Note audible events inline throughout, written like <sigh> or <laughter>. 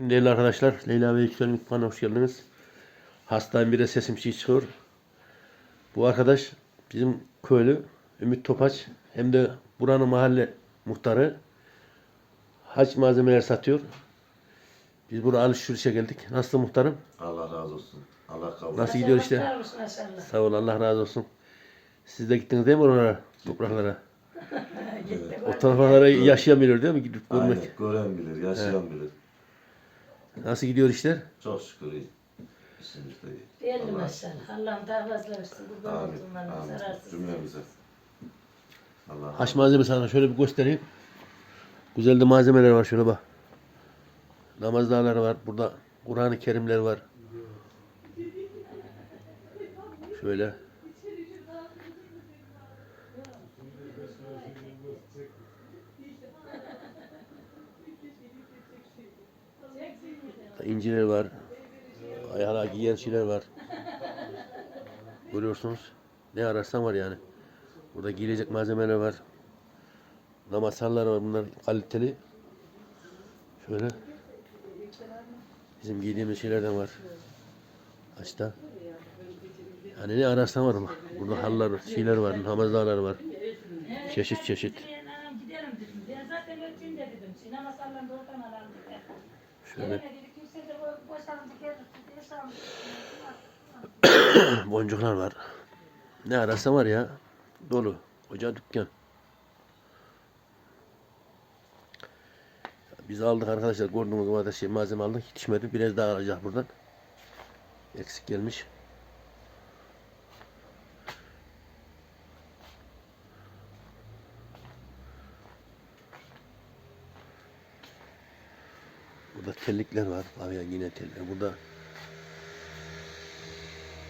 Değerli arkadaşlar, Leyla ve Yüksel Mutfağı'na hoş geldiniz. Hastayım bir de sesim şey çıkıyor. Bu arkadaş bizim köylü Ümit Topaç hem de buranın mahalle muhtarı haç malzemeler satıyor. Biz buraya alışverişe geldik. Nasıl muhtarım? Allah razı olsun. Allah kabul Nasıl gidiyor işte? Sağ ol Allah razı olsun. Siz de gittiniz değil mi oralara? Topraklara. <laughs> O taraflara yaşayamıyor değil mi? Gidip görmek. Aynen. Gören bilir, yaşayan bilir. Nasıl gidiyor işler? Çok şükür iyi. İşimiz de iyi. Belli Allah- maşallah. Allah'ım daha fazla versin. Kurban Amin. olduğundan Amin. zararsız. Cümlemize. Allah Haş malzeme sana şöyle bir göstereyim. Güzel de malzemeler var şöyle bak. Namaz dağları var. Burada Kur'an-ı Kerimler var. Şöyle. İnciler var. Ayağına giyen şeyler var. Görüyorsunuz. Ne ararsan var yani. Burada giyilecek malzemeler var. Namaz halları var. Bunlar kaliteli. Şöyle. Bizim giydiğimiz şeylerden var. Açta. Yani ne ararsan var bak. Burada halılar, şeyler var, namaz dağları var. Çeşit çeşit. Şöyle <coughs> boncuklar var. Ne ararsan var ya. Dolu. Koca dükkan. Biz aldık arkadaşlar. Gördüğünüz kadar şey malzeme aldık. Yetişmedi. Biraz daha alacak buradan. Eksik gelmiş. Burada tellikler var. Abi yine tellikler. Burada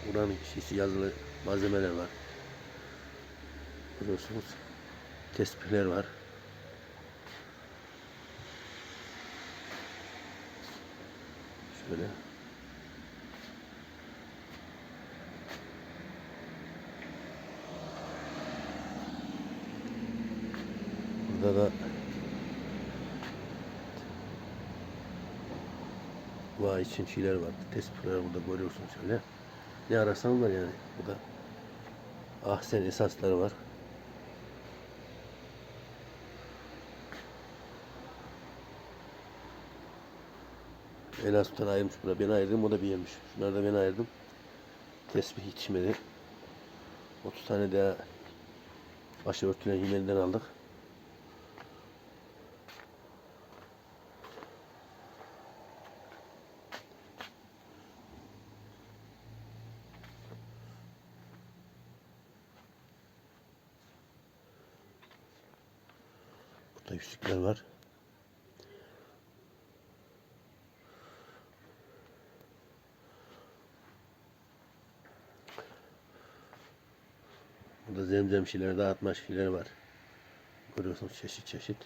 Buranın şişi yazılı malzemeler var. Görüyorsunuz. Tespihler var. Şöyle. Burada da Dua için şeyler var. Tespihler burada görüyorsunuz şöyle. Ne ararsan var yani. Bu da ahsen esasları var. Ela Sultan ayırmış buna. Ben ayırdım o da bir yemiş. Şunları da ben ayırdım. Tesbih yetişmedi. 30 tane daha başı örtülen yemenden aldık. Burada yüzükler var. Burada zemzem şeyleri dağıtma şeyleri var. Görüyorsunuz çeşit çeşit.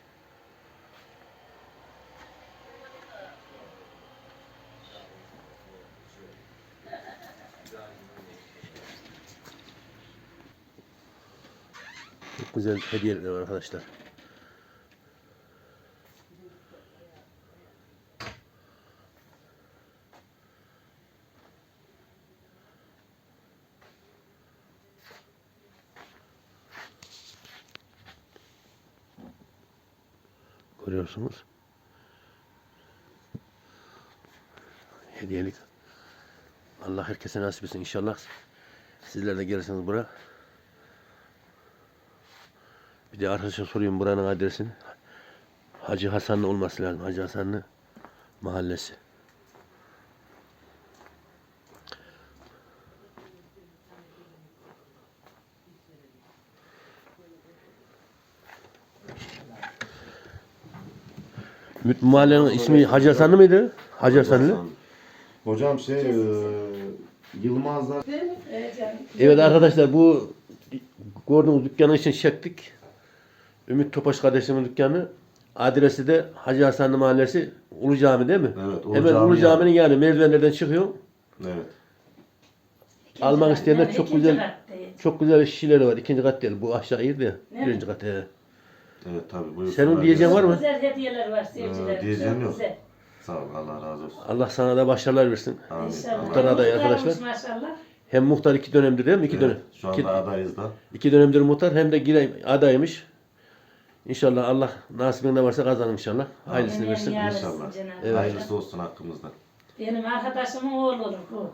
Çok güzel hediyeler var arkadaşlar. Görüyorsunuz. Hediyelik. Allah herkese nasip etsin inşallah. Sizler de gelirsiniz buraya. Bir de arkadaşa soruyorum buranın adresini. Hacı Hasanlı olması lazım. Hacı Hasanlı mahallesi. Mahallenin ismi Hacı Hasanlı mıydı? Hacı Hasanlı. Hocam şey e, Yılmazlar Evet. Evet arkadaşlar bu gördüğünüz dükkanı için çektik. Ümit Topaş kardeşimin dükkanı. Adresi de Hacı Hasanlı Mahallesi Ulu Cami değil mi? Evet, Ulu Hemen Cami Ulu yani. Cami'nin yani merdivenlerden çıkıyor. evet. Almak isteyenler yani çok güzel-. Çok güzel şişeleri var. İkinci kat değil. Bu aşağı iyi de. Ne? Birinci kat. he. Evet tabii buyursunlar. Senin diyeceğin var mı? Güzel hediyeler var Ee, sevgilerim. diyeceğim yok. güzel. Sağ ol. Allah razı olsun. Allah sana da başarılar versin. Amin. İnşallah. Muhtar aday Muhtarmış arkadaşlar. Maşallah. Hem muhtar iki dönemdir değil mi? İki Evet, dönem. Şu İki, anda adayız da. iki dönemdir muhtar hem de yine adaymış. İnşallah Allah nasibinde varsa kazanır inşallah. Hayırlısını Amin. versin. Ya. İnşallah. Cenab-ı Evet. Hayırlısı olsun hakkımızda. Benim arkadaşımın oğlu olur bu.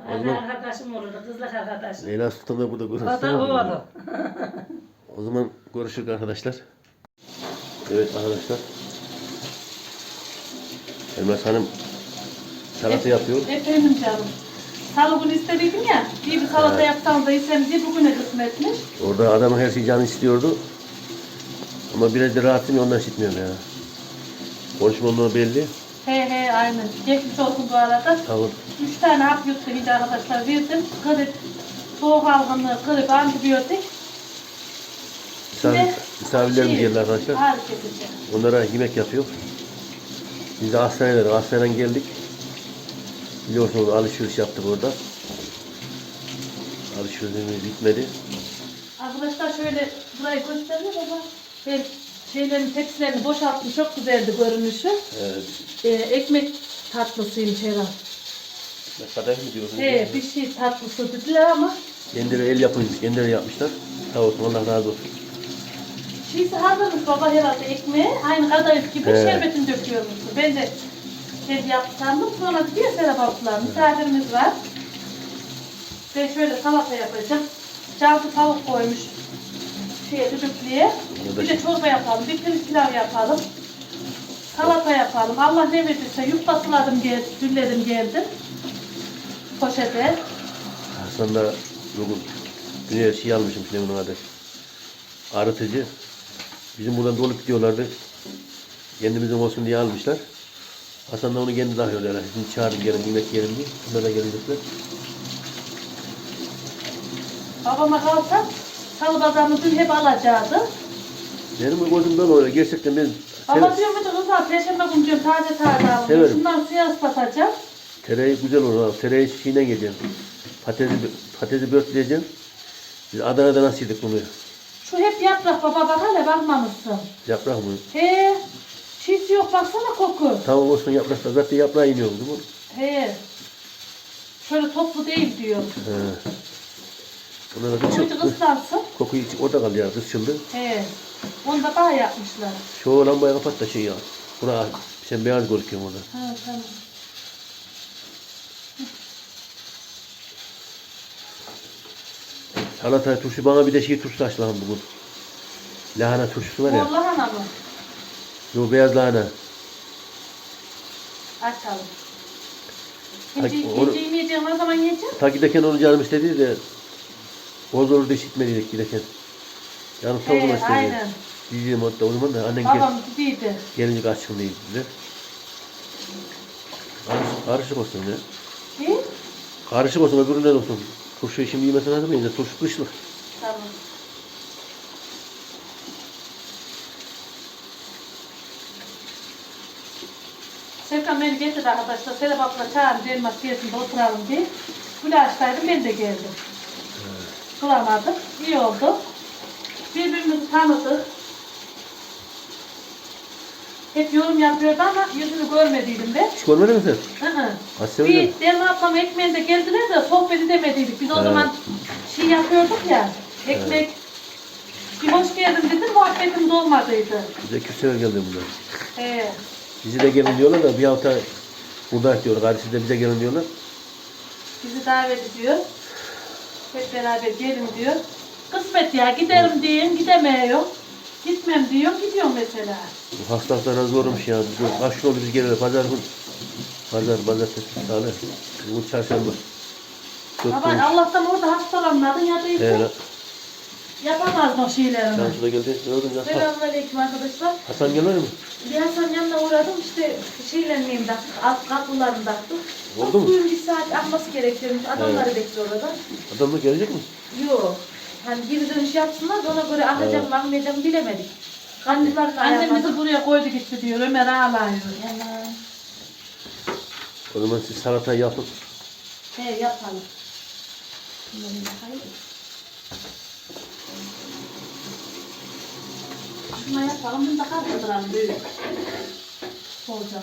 Arkadaşım olur, kızlık arkadaşım. Leyla Sultan da burada O görürsün. da oğlu. O zaman görüşürüz arkadaşlar. Evet arkadaşlar. Elmas Hanım salata yapıyor. Efendim canım. Salı günü istediydim ya. Bir bir salata yapsam da isem diye bugüne kısmetmiş. Orada adamın her şeyi canı istiyordu. Ama biraz da rahatım ondan işitmiyorum ya. Konuşmamın belli. He he aynen. Geçmiş olsun bu arada. Sağ ol. Üç tane hap yuttu hiç arkadaşlar verdim. Grip, soğuk algınlığı, grip, antibiyotik. Misafirlerimiz şey, geldi arkadaşlar. Onlara yemek yapıyor. Biz de hastanede, hastaneden geldik. Biliyorsunuz alışveriş yaptık orada. Alışverişimiz bitmedi. Arkadaşlar şöyle burayı göstereyim baba. Ben şeylerin tepsilerini boşalttım. Çok güzeldi görünüşü. Evet. Ee, ekmek tatlısıymış herhalde. Ne kadar mı diyorsun? He bir şey tatlısı dediler ama Kendileri el yapıymış, kendileri yapmışlar. Sağ olsun, Allah razı olsun. Şeysi hazırmış baba herhalde ekmeği. Aynı kadayıf gibi He. şerbetini döküyormuştu. Ben de kendi yaptı sandım. Sonra ya Serap abla misafirimiz var. Ben şöyle salata yapacağım. Cansu tavuk koymuş. Şeye düdüklüye. Bir de çorba yapalım. Bir pirinç pilav yapalım. Salata yapalım. Allah ne verirse yufkasıladım geldim. Dülledim geldim. Poşete. Hasan da bugün dünya şey almışım şimdi bunun adı. Arıtıcı. Bizim buradan dolup gidiyorlardı. Kendimizin olsun diye almışlar. Hasan da onu kendi dahil herhalde. Şimdi çağırın gelin yemek yiyelim diye. Bunlar da gelecekler. Babama kalsa salı pazarını dün hep alacaktı. Benim gözümden öyle. Gerçekten ben Ama sev- diyorum ki kızlar perşembe günü diyorum taze taze alın. Severim. Şundan suya ıslatacağım. tereyağı güzel olur. abi. Tereyağı şeyine geleceğim. Patatesi, patatesi börtleyeceğim. Biz Adana'da nasıl yedik bunu? Şu hep yaprak baba bak hele bakmamışsın. Yaprak mı? He. Çiğsi yok baksana koku. Tamam olsun yapraklar. Zaten yaprağı iniyor değil mi? He. Şöyle toplu değil diyor. He. Bunlar da Kokuyu kızçıl. ıslansın. Kokuyu hiç orada kaldı ya kızçıldı. He. Onu da bağ yapmışlar. Şu lambayı kapat da şey ya. Buna sen beyaz gözüküyorsun orada. Ha tamam. Salata turşu bana bir de şey turşu aç lan bugün. Lahana turşusu var ya. Mor lahana mı? Yo beyaz lahana. Açalım. Ay, Gece, onu- gece yemeyeceğim o zaman yiyeceğim. Ta giderken onu canım istedi de boz olur da işitmediydik giderken. Canım sağ He zaman istedi. aynen. Diyeceğim hatta o zaman da annen gel, Babam gidiydi. gelince kaçkın değil dediler. Karışık, karışık olsun ya. He? Karışık olsun öbüründen olsun. Turşuyu şimdi yemesen lazım ya. Turşu kışlık. Tamam. Serkan beni getirdi arkadaşlar. Serap abla çağırdı elmas gelsin de oturalım diye. Gülaştaydım ben de geldim. Bulamadık. İyi oldu. Birbirimizi tanıdık. Hep yorum yapıyordu ama yüzünü görmediydim ben. Hiç görmedin mi sen? Hı hı. Asya. Bir Derman ablam ekmeğinde geldiler de sohbet edemediydik. Biz o Evet. zaman şey yapıyorduk ya. Ekmek bir hoş geldin dedim muhabbetimiz olmadıydı. Bize kürsüye geldi bunlar. He. Bizi de gelin diyorlar da bir hafta burada diyor. Kardeşi de bize gelin diyorlar. Bizi davet ediyor. Hep beraber gelin diyor. Kısmet ya giderim diyeyim gidemiyor. Gitmem diyor gidiyor mesela. Bu hastalıklar zormuş ya. Bu Kaç gün oldu biz gelelim. Pazar gün. Pazar, pazartesi, salı. Bu çarşamba. Dört Ama gün. Allah'tan orada hastalanmadın ya da He ise lan. yapamaz o şeylerini. Cansu da geldi. Ne oldu Hasan? Selamünaleyküm arkadaşlar. Hasan gelmedi mi? Bir Hasan yanına uğradım işte şeylenmeyeyim de alt kapılarını taktım. Oldu mu? Suyun bir saat akması gerekiyormuş. Adamları bekliyor orada. Adam da gelecek mi? Yok. Hani geri dönüş yapsınlar da ona göre akacak mı akmayacak mı bilemedik. Kandiller Annem bizi buraya koydu gitti diyor. Ömer ağlıyor. O zaman siz salata yapın. He yapalım. Şuna yapalım. Bunu da kaldıralım böyle. Solcan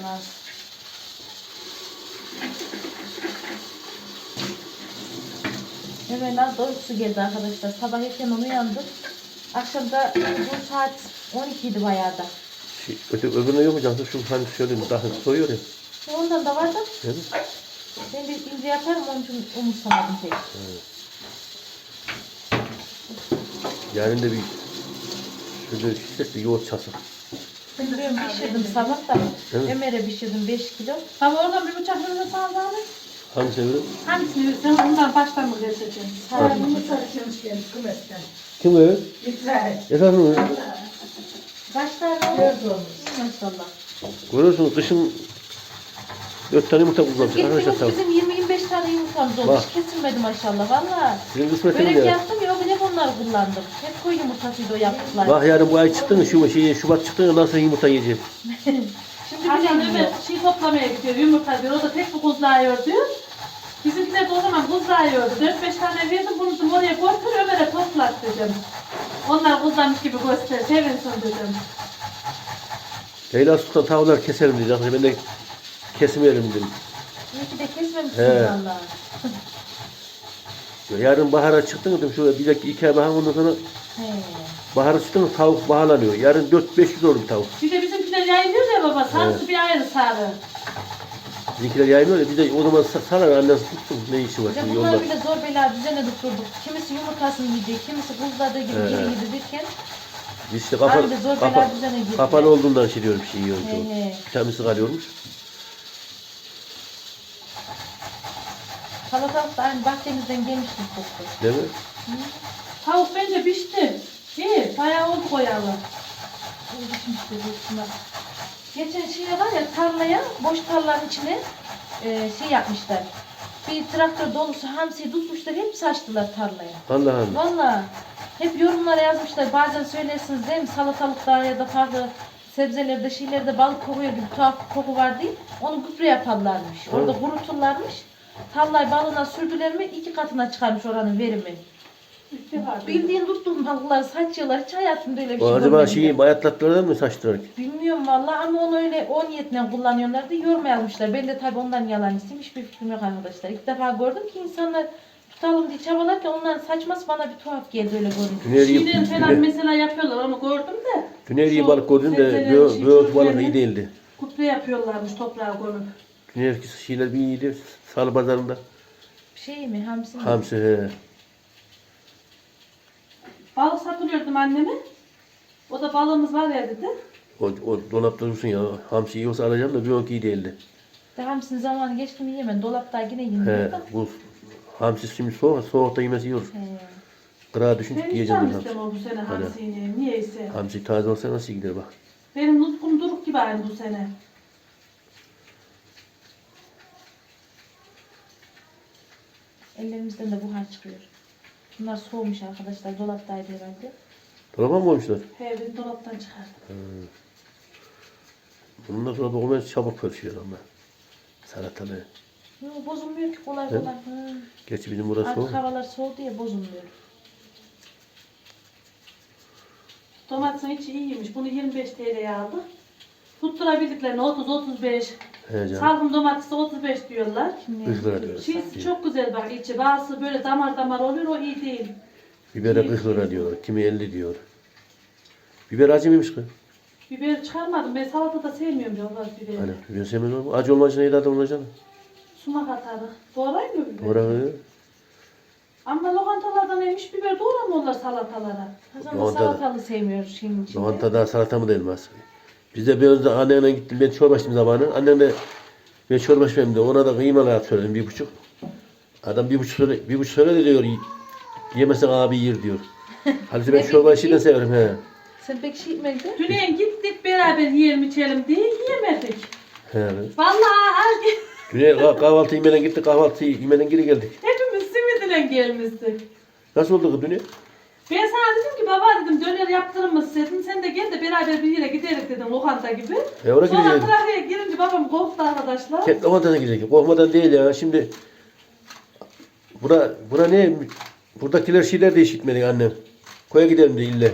az da uykusu geldi arkadaşlar. Sabah erken uyandım. Akşamda bu saat 12 idi bayağı da. Şey, öte, öbürüne yok Cansu? Şu hani şöyle daha soyuyor ya. Ondan da var da Değil mi? ben de ince yaparım onun için umursamadım pek. Yarın da bir şöyle şişlet de yoğurt çalsın. Ben pişirdim sabah da. Mi? Ömer'e pişirdim 5 kilo. Ama oradan bir bıçak önüne sağlayalım. Hangisi öbürü? Hangisini verirsen ondan baştan mı keseceğim? Sarımını sarışmış gelmiş kumesten. Kim o? İsrail. Esas mı? Oldu? Dört olmuş. Maşallah. Görüyorsunuz kışın dört tane yumurta kullanmış arkadaşlar bizim 20-25 tane yumurtamız olmuş. Bak. Kesilmedi maşallah valla. Sizin kısmetiniz Börek ya. yaptım ya hep onları kullandım. Hep koyu yumurtasıydı o yaptıklar. Bak yarın bu ay çıktın şu şey, Şubat çıktın nasıl yumurta yiyeceğim. <laughs> Şimdi bile Ömer şey toplamaya gidiyor, yumurta diyor. O da tek bir kuzlayıyor diyor. Bizimkiler de o zaman kuzlayıyordu. 4-5 tane verdim, bunu dedim oraya götür Ömer'e toplat dedim. Onlar kuzlamış gibi göster, sevinsin dedim. Leyla Sultan tavuklar keselim dedi. Ben de kesmeyelim dedim. İyi ki de kesmemişsin He. valla. Yarın bahara çıktın dedim şöyle bir dakika iki ay bahar ondan sonra He. bahara çıktın mı tavuk baharlanıyor. Yarın 4-500 olur bir tavuk. Bir de bizimkiler yayılıyor ya baba, sarısı bir ayrı sarı. Bizimkiler yaymıyor ya biz de o zaman sa- sarar annesi tutsun ne işi var Bir de şimdi yolda. bile zor bela düzene tutturduk. Kimisi yumurtasını yiyecek, kimisi buzladığı gibi He. geri yedi derken Biz işte kapalı, Abi de zor bela düzene girdi. kapalı olduğundan şey diyorum şey yiyorum. He he. Vitamini kalıyormuş. Salatalık da aynı bahçemizden gelmişti koktu. Değil mi? Tavuk bence pişti. İyi, bayağı oldu koyalı. Oluşmuştu büyük ihtimal. Geçen şeye var ya tarlaya, boş tarlanın içine e, şey yapmışlar. Bir traktör dolusu hamsi tutmuşlar, hep saçtılar tarlaya. Allah Allah. Valla hep yorumlara yazmışlar. Bazen söylersiniz değil mi salatalıkta ya da farklı sebzelerde, şeylerde balık kokuyor gibi tuhaf bir koku var değil. Onu gübre yaparlarmış. Orada kuruturlarmış. Tarlayı balına sürdüler mi iki katına çıkarmış oranın verimi. Bildiğin tuttuğum balıkları saçıyorlar. Hiç hayatımda öyle bir şey acaba görmedim şeyi bayatlattılar mı saçtılar? Bilmiyorum valla ama onu öyle o niyetle kullanıyorlardı. Yorum yazmışlar. Ben de tabii ondan yalancısıyım. Hiçbir fikrim yok arkadaşlar. İlk defa gördüm ki insanlar tutalım diye çabalarken onların saçması bana bir tuhaf geldi öyle görünce. Tüneriyi, Şeyleri falan mesela yapıyorlar onu gördüm de. tüneriyi Şu balık gördüm de sebzelerin büyük, şey, büyük balık iyi değildi. Kuple yapıyorlarmış toprağa konup. Tünerki şeyler bir iyiydi. Salı pazarında. Şey mi? Hamsi mi? Hamsi he. Balık satılıyordum anneme. O da balığımız var ya dedi. O, o dolapta dursun ya. Hamsi iyi olsa alacağım da büyük iyi değildi. De hamsinin zamanı geçti mi yemem. Dolapta yine He. yemiyor da. Bu hamsi şimdi soğuk. Soğukta yemesi olur. He. Kırağa düşünce Ben hiç yiyeceğim ben hamsi. istemem bu sene Öyle. hamsini. Niyeyse. Hamsi taze olsa nasıl gider bak. Benim nutkum duruk gibi aynı bu sene. Ellerimizden de buhar çıkıyor. Bunlar soğumuş arkadaşlar. Dolaptaydı herhalde. Dolaba mı koymuşlar? He ben dolaptan çıkardım. Bundan sonra dokunmaya çabuk pörüşüyor ama. Salatalı. Yok bozulmuyor ki kolay He? kolay. Hı. Gerçi bizim burası Artık soğuk. havalar soğudu ya bozulmuyor. Domatesin içi iyiymiş. Bunu 25 TL'ye aldık. Tutturabildiklerini 30-35. He canım. Salgın domatesi 35 diyorlar. Şimdi 40 lira diyoruz. Şeysi çok güzel bak içi. Bazısı böyle damar damar oluyor o iyi değil. Bibere 40 lira diyor. Kimi 50 diyor. Biber acı mıymış kız? Biber çıkarmadım. Ben salatada sevmiyorum diyorlar biberi. Hani biber sevmez olur mu? Acı olmayınca neydi adam olacak? Sumak atarız. Doğrayın mı biber? Oraya Ama lokantalarda neymiş biber doğramıyorlar salatalara. Hasan da Lavanta- salatalı sevmiyor şeyin içinde. Lokantada salata mı değilmez. Biz de bir önce annemle gittim. Ben çorba içtim zamanı. Annem de ben çorba içmem de ona da kıymalı at söyledim bir buçuk. Adam bir buçuk söyle, bir buçuk söyle de diyor. Yemesen abi yer diyor. <laughs> Halbuki ben çorba işi de severim he. Sen pek şey mi Düneyin gittik beraber yiyelim içelim diye yiyemedik. He. Vallahi her Düne <laughs> kah- kahvaltı yemeden gittik kahvaltı yemeden geri geldik. hepimiz simidine gelmiştik. Nasıl oldu kız düne? Ben sana dedim ki baba dedim döner yaptırır mısın dedim. Sen de gel de beraber bir yere gidelim dedim lokanta gibi. E oraya Sonra gideceğiz. trafiğe girince babam korktu arkadaşlar. Tek lokantada gidecek. Korkmadan değil ya. Şimdi bura, bura ne? Buradakiler şeyler de işitmedik annem. Koya gidelim de ille.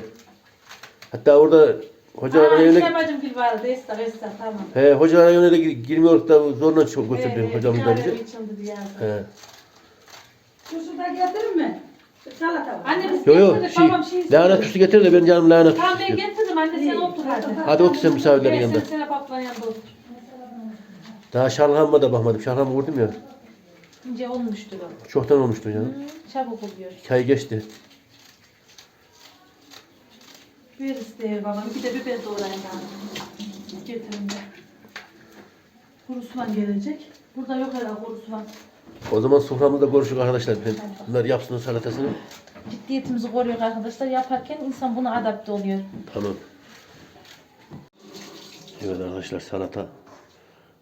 Hatta orada hocaların Aa, işte bacım gibi vardı. Esra Esra tamam. He hocaların evine de gir- girmiyoruz da zorla çok götürdü hocamız da bizi. He. Turşu da getirir mi? Salata var. Anne biz Yo yo getirdik şey, babam şey lahana getir de benim canım lahana Tamam ben istiyor. getirdim anne sen otur hadi. Hadi otur sen misafirlerin yanında. sen Serap ablanın yanında otur. Daha şalgamıma da bakmadım. Şalgamı vurdum ya. İnce olmuştur o. Çoktan olmuştu ya. Çabuk oluyor. Hikaye geçti. Bir isteği babam. Bir de biber doğrayın yani. Getirin de. Kuru soğan gelecek. Burada yok herhalde kuru soğan. O zaman soframızda görüşürüz arkadaşlar. Ben bunlar yapsın salatasını. Ciddiyetimizi koruyor arkadaşlar. Yaparken insan buna adapte oluyor. Tamam. Evet arkadaşlar salata.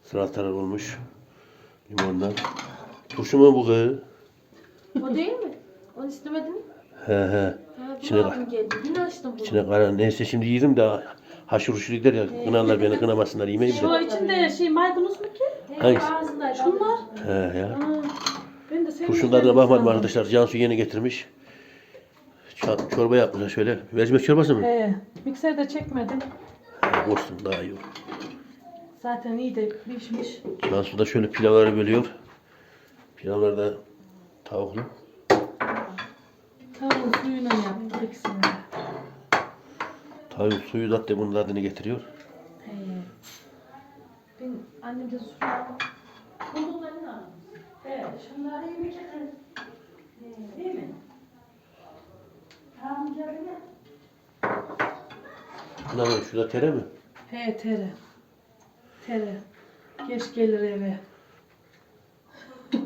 Salatalar olmuş. Limonlar. Turşu mu bu kız? O değil mi? Onu istemedin mi? He he. Ha, İçine, aldım geldi. Yine açtım bunu. içine kara. Neyse şimdi yedim de haşır uşur gider ya. Kınarlar beni kınamasınlar. Yemeyeyim Şu de. içinde şey maydanoz mu ki? Hangisi? Ağzındaydı. Şunlar. He ya. Ha, Ben de senin Turşularına bakmadım arkadaşlar. Cansu yeni getirmiş. Çorba yapmışlar şöyle. Mercimek çorbası mı? He, mikserde çekmedim. He, olsun daha iyi olur. Zaten iyi de pişmiş. Cansu da şöyle pilavları bölüyor. Pilavlar da tavuklu. Tavuğun suyuyla yaptık ikisini. Tavuk suyu zaten bunun adını getiriyor. He. Ben annem de su Bulduklarını aldım. Evet, şunları mi çekin? Değil mi? Tamam ya. Bunlar ne? Şurada tere mi? He tere. Tere. Geç gelir eve. <laughs>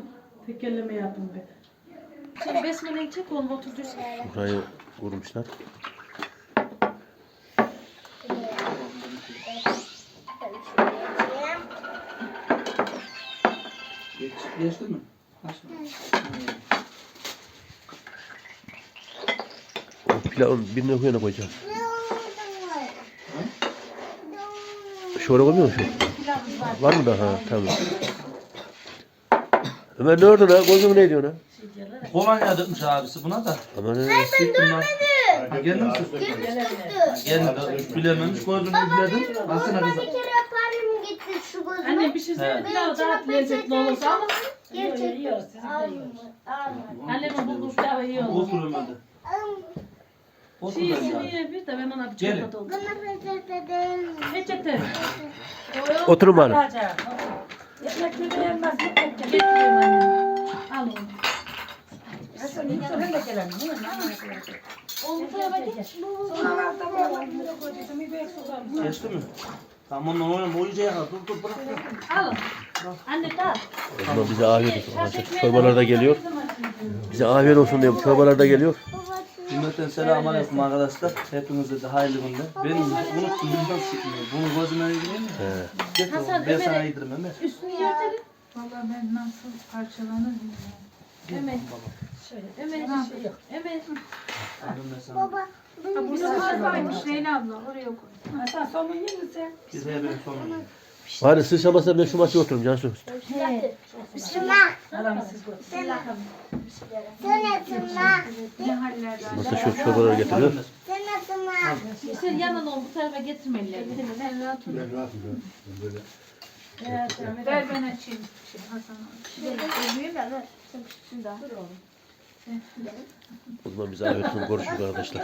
Tekerleme yaptım ben. Şimdi besmeleyi çek oğlum otur düz. Burayı vurmuşlar. Geç, geçti mi? Açma. O pilavın birine koyana koyacağım. Oraya koymuyor musun? Var mı daha? Ha, tamam. Ömer ne orada lan? Gözüm ne diyor lan? Kolonya dökmüş abisi buna da. Aman ne? Sıktım lan. Ha, Gelin mi? Gelin bilememiş gözünü üfledim. Baksana kızım. kere akvaryum getir şu şey söyle pilav daha lezzetli olursa ama Gerçekten. Yiyoruz, siz de alma. annemin bulduğu pilavı iyi olur. Oturun hadi. Otur Şey yani. siniye bir de ben ona bir Gelin. doldum. Bana peçete? Peçete. Oturun bari. Alacağım. Ekmek mi beğenmez, ekmek de Getiriyorum anne. Al onu. Nasıl, nasıl hem de gelen, değil mi? Oğlum bu tarafa geç. Sonra var, bir de koydum, bir bek sularım. Geçti mi? Tamam oynama uyuyacak ya. Dur dur bırak bırak. Al. Anne. O zaman bize afiyet olsun arkadaşlar. Çorbalar da geliyor. Bize afiyet olsun diye bu çorbalar da geliyor. Cümleten selamun aleyküm arkadaşlar. Hepinize de hayırlı günler. Ben unuttum bundan sıkmıyor. Bunu gözüme yedireyim mi? He. Hasan, oğlum, ben sana yediririm Ömer. Üstünü yırtarım. Valla ben nasıl parçalanır bilmiyorum. Ömer. Şöyle, Ömer. Ömer. Baba, Ha, bu sefer varmış Leyla abla oraya koy. Hasan somun yiyin mi sen? Biz de ben sonunda. Hadi sıçramasa ben şu masaya otururum Cansu. Bismillah. Aramız siz bu. Söyle Bismillah. Ne hallerden. Masa şu çorbaları getiriyor. Bismillah. Sen yanına ol bu tarafa getirmeliler. Ver ben açayım. Şey, Hasan abi. O zaman afiyet olsun. Görüşürüz arkadaşlar.